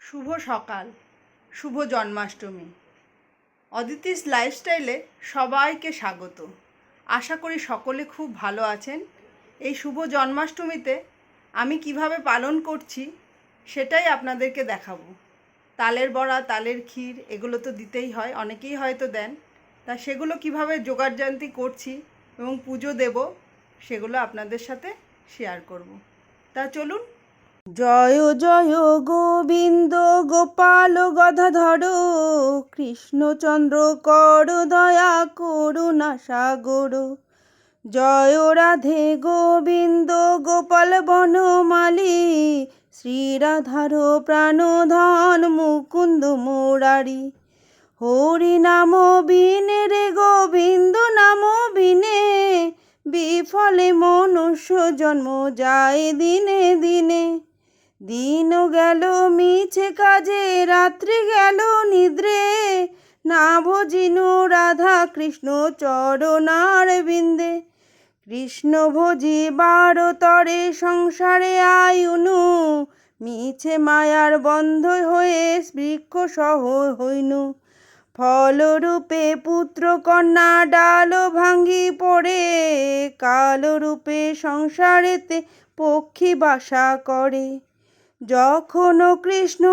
শুভ সকাল, শুভ জন্মাষ্টমী। অদিতিস লাইফস্টাইলে সবাইকে স্বাগত। আশা করি সকলে খুব ভালো আছেন। এই শুভ জন্মাষ্টমীতে আমি কীভাবে পালন করছি সেটাই আপনাদেরকে দেখাবো। তালের বড়া, তালের ক্ষীর, এগুলো তো দিতেই হয়, অনেকেই হয়তো দেন। তা সেগুলো কীভাবে জোগাড়জান্তি করছি এবং পুজো দেব সেগুলো আপনাদের সাথে শেয়ার করব। তা চলুন জয় জয় গোবিন্দ, গোপাল গদাধর, কৃষ্ণচন্দ্র কর দয়া, করুণা সাগর। জয় রাধে গোবিন্দ, গোপাল বনমালী শ্রীরাধার প্রাণধন মুকুন্দ মোরারি। হরি নাম বিনে রে, গোবিন্দ নাম বিনে বিফলে মনুষ্য জন্ম যায় দিনে দিনে। দিন গেল, মিছে কাজে, রাত্রি গেল নিদ্রে। না ভজিনু রাধা কৃষ্ণ চরণার বিন্দে। কৃষ্ণ ভজি বারো তরে সংসারে আয়ুনু। মিছে মায়ার বন্ধ হয়ে বৃক্ষ সহ হইনু। ফলরূপে পুত্র কন্যা ডাল ভাঙ্গি পড়ে। কালরূপে সংসারেতে পক্ষী বাসা করে। যখন কৃষ্ণ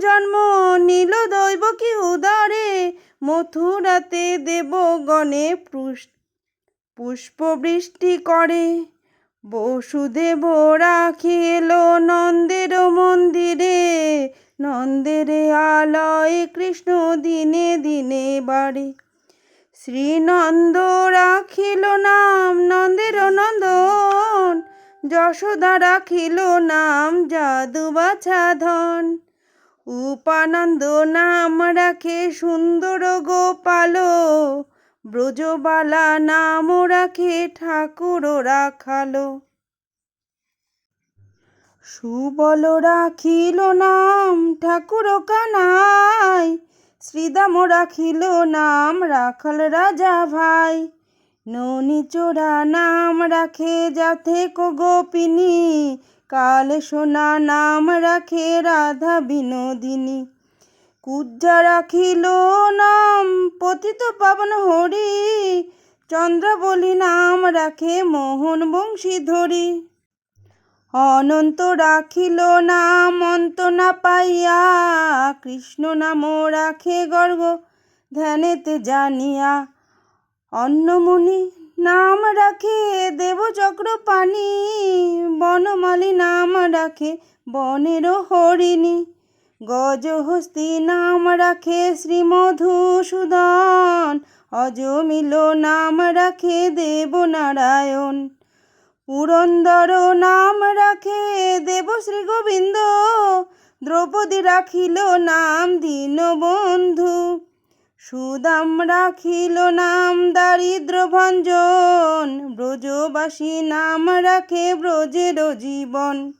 জন্ম নীল দৈব কি উদারে, মথুরাতে দেবগণে পুষ- পুষ্পবৃষ্টি করে। বসুদেব রাখিল নন্দের মন্দিরে, নন্দের আলয় কৃষ্ণ দিনে দিনে বাড়ে। শ্রীনন্দ রাখিল নাম, নন্দের নন্দন যশোদা রাখিল নাম যাদু বাছা ধন। উপানন্দ নাম রাখে সুন্দর গোপাল। ব্রজবালা নাম রাখে ঠাকুর রাখালো। সুবল রাখিল নাম ঠাকুর কানাই। শ্রীদাম রাখিল নাম রাখল রাজা ভাই। ননি চোরা নাম রাখে যাতে কো গোপিনী। কাল সোনা নাম রাখে রাধা বিনোদিনী। কুজ্জা রাখিল নাম, পতিত পাবন হরি। চন্দ্রাবলী নাম রাখে মোহন বংশীধরী অনন্ত রাখিল নাম অন্ত না পাইয়া, কৃষ্ণ নাম রাখে গর্গ ধ্যানেতে জানিয়া। অন্নমুনি নাম রাখে দেবচক্র পানি বনমালী নাম রাখে বনের হরিণী। গজহস্তি নাম রাখে শ্রীমধুসূদন অজমিল নাম রাখে দেবনারায়ণ। পুরন্দর নাম রাখে দেব শ্রী গোবিন্দ, দ্রৌপদী রাখিল নাম দীনবন্ধু। সুদাম রাখিল নাম দারিদ্র ভঞ্জন, ব্রজবাসী নাম রাখে ব্রজের জীবন।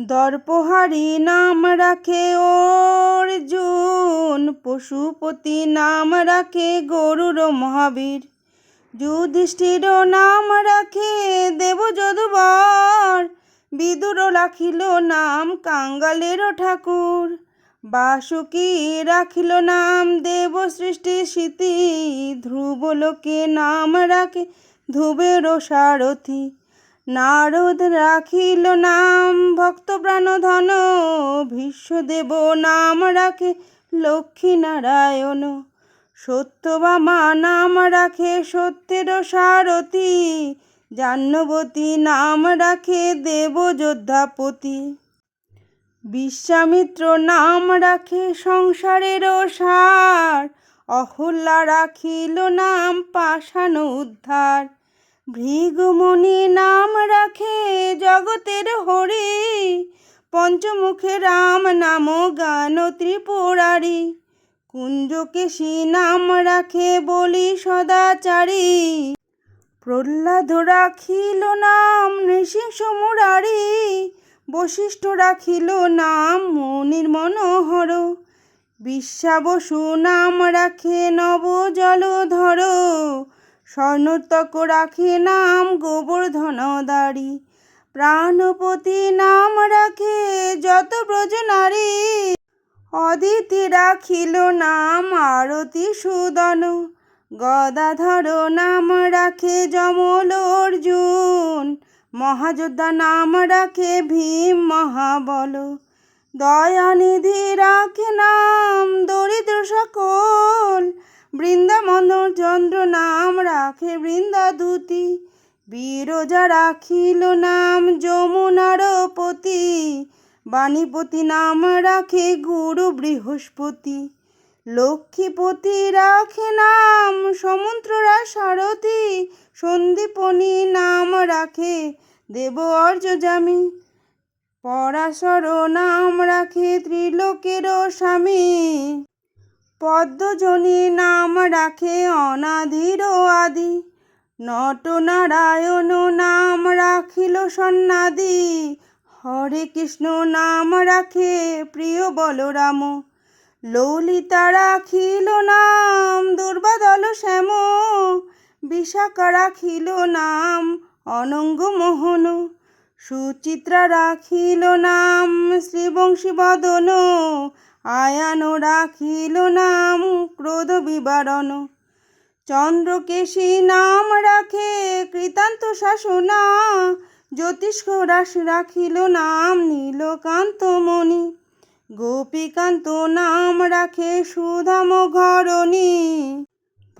দর্পহারি নাম রাখে অর্জুন, পশুপতি নাম রাখে গরুর মহাবীর। যুধিষ্ঠির নাম রাখে দেব যদুবর বিদুর রাখিল নাম কাঙ্গালের ঠাকুর। বাসুকি রাখিল নাম, দেব সৃষ্টি স্মৃতি, ধ্রুব লোকে নাম রাখে ধ্রুবের সারথি। নারদ রাখিল নাম, ভক্ত প্রাণ ধন, ভীষ্মদেব নাম রাখে, লক্ষ্মী নারায়ণ। সত্যবামা নাম রাখে, সত্যের সারথি। জাহ্নবতী নাম রাখে, দেব যোদ্ধাপতি। বিশ্বামিত্র নাম রাখে সংসারের সার। অহল্যা রাখিল নাম পাষাণ উদ্ধার। ভৃগুমণি নাম রাখে জগতের হরি। পঞ্চমুখে রাম নাম গান ত্রিপুরারি। কুঞ্জকেশী নাম রাখে বলি সদাচারী। প্রহ্লাদ রাখিল নাম নৃসিংহ মুরারি। বশিষ্ঠ রাখিল নাম মনির মনোহর। বিশ্বাবসু নাম রাখে নব জলধর। স্বর্ণতক রাখে নাম গোবর্ধন দাড়ি। প্রাণপতি নাম রাখে যত ব্রজ নারী। অদিতি রাখিল নাম আরতি সুদন। গদাধর নাম রাখে যমল অর্জুন মহাযোদ্ধা নাম রাখে ভীম মহাবল। দয়ানিধি রাখে নাম দরিদ্র সকল। বৃন্দাবন চন্দ্র নাম রাখে বৃন্দাদূতি। বিরজা রাখিল নাম যমুনার পতি। বাণীপতি নাম রাখে গুরু বৃহস্পতি। লক্ষ্মীপতি রাখে নাম সমুদ্ররা সারথি। সন্দীপনী নাম রাখে, দেব অর্যজামি পরাশর নাম রাখে ত্রিলোকের স্বামী। পদ্মজনী নাম রাখে অনাদির আদি। নটনারায়ণ নাম রাখিল সন্নাদি। হরে কৃষ্ণ নাম রাখে প্রিয় বলরাম। ললিতা রাখিল নাম, দুর্বাদল শ্যাম। বিশাখা রাখিল নাম, অনঙ্গ মোহন। সুচিত্রা রাখিল নাম, শ্রীবংশী বদন। আয়ান রাখিল নাম, ক্রোধ বিবরণ। চন্দ্রকেশী নাম রাখে কৃতান্ত শাসনা। জ্যোতিষ্ক রাশি রাখিল নাম, নীলকান্ত মণি। গোপীকান্ত নাম রাখে সুধাম ঘরণী।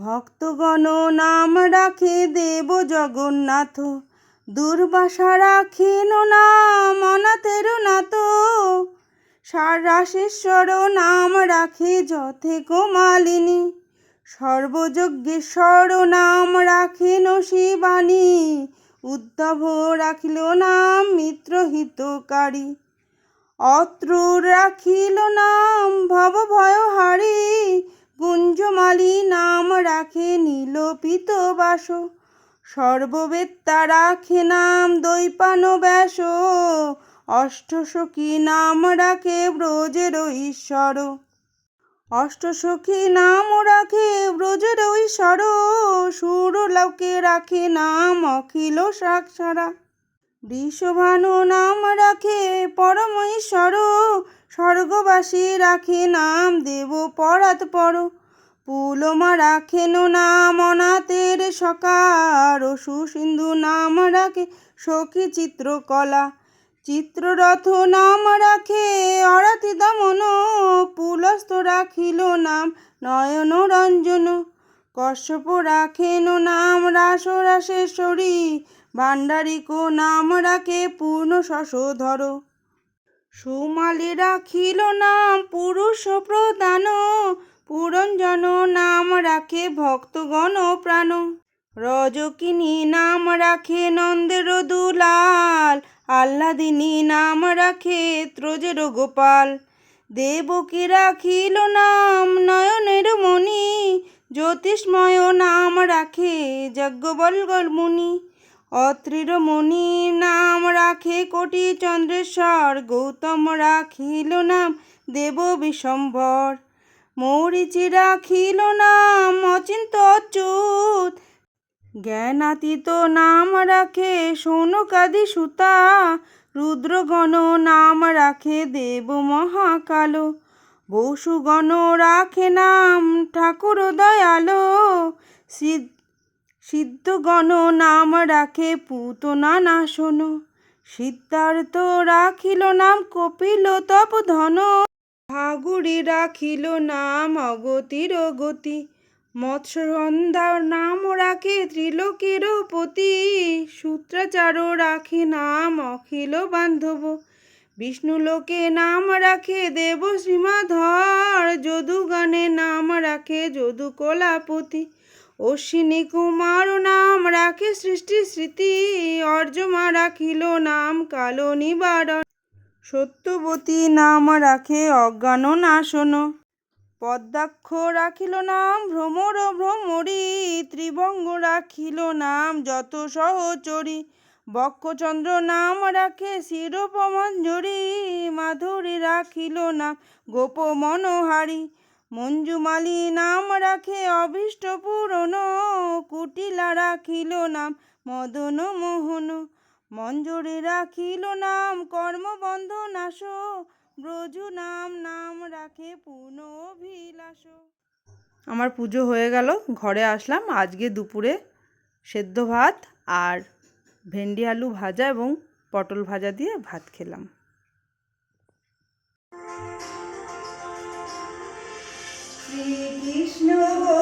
ভক্তগণ নাম রাখে দেব জগন্নাথ। দুর্বাসা রাখেন নাম অনাথের নাথ। সারাশেশ্বর নাম রাখে যথে কোমালিনী সর্বযজ্ঞেশ্বর নাম রাখেন শিবানী। উদ্ধব রাখিল নাম মিত্রহিতকারী অত্র রাখিল নাম ভব ভয়হারী গুঞ্জমালী নাম রাখে নীলপিত বাস সর্ববেত্তা রাখে নাম দৈপান ব্যাস অষ্টসখী নাম রাখে ব্রজের ঈশ্বর। অষ্টসখী নাম রাখে ব্রজের ঈশ্বর। সুরলোকে রাখে নাম অখিল সাক্ষারা বৃষভানু নাম রাখে পরম ঈশ্বর স্বর্গবাসী রাখে নাম দেব পরাত পর। পুলমা রাখেন নাম অনাথের সকার, সুসিন্ধু নাম রাখে সখী চিত্রকলা। চিত্ররথ নাম রাখে অরাতি দমন, পুলস্ত রাখিল নাম নয়ন রঞ্জন কশ্যপ রাখেন নাম রাস রাসেশ্বরী ভাণ্ডারিক নাম রাখে পূর্ণ শশধর সুমালি রাখিল নাম পুরুষ প্রদান পুরঞ্জন নাম রাখে ভক্তগণ প্রাণ। রজকিনী নাম রাখে নন্দের দুলাল, আহ্লাদিনী নাম রাখে ত্রজের গোপাল। দেবকী রাখিল নাম নয়নের মণি, জ্যোতিষ্ময় নাম রাখে যজ্ঞবল্গল মুনি। অত্রির মণি নাম রাখে কোটি চন্দ্রেশ্বর, গৌতম রাখিল নাম দেব বিশম্বর। মৌরিচি রাখিল নাম অচিন্ত অচ্যুত। জ্ঞানাতীত নাম রাখে সৌনকাদি সুতা। রুদ্রগণ নাম রাখে দেব মহাকাল। বসুগণ রাখে নাম ঠাকুর দয়ালো। সিদ্ধ সিদ্ধগণ নাম রাখে পুত পুতনা শোনো। সিদ্ধার্থ রাখিল নাম, কপিল তপ ধন। ভাগুড়ি রাখিল নাম, অগতির গতি। মৎস্যসন্ধ্যার নাম রাখে ত্রিলোকের পতি সূত্রাচার রাখে নাম অখিল বান্ধব। বিষ্ণুলোকে নাম রাখে দেব শ্রীমাধর। যদুগানে নাম রাখে যদু কলাপতি অশ্বিনী কুমার নাম রাখে সৃষ্টি স্মৃতি, অর্জমা রাখিল নাম কালো নিবারণ। সত্যবতী নাম রাখে অজ্ঞান নাশন। পদ্মাক্ষ রাখিল নাম ভ্রমর ভ্রমরী, ত্রিভঙ্গ রাখিল নাম যত সহচরী। বক্ষচন্দ্র নাম রাখে শিরোপমঞ্জরি, মাধুরী রাখিল নাম গোপ মনোহারী মঞ্জুমালী নাম রাখে অভীষ্ট পূরণ কুটিলা রাখিল নাম মদন মোহন। মঞ্জরে রাখিল নাম কর্মবন্ধ নাশ ব্রজু নাম নাম রাখে অভিলাষ আমার পুজো হয়ে গেল, ঘরে আসলাম। আজকে দুপুরে সেদ্ধ ভাত আর ভেন্ডি আলু ভাজা এবং পটল ভাজা দিয়ে ভাত খেলাম। শ্রীকৃষ্ণ গোবিন্দ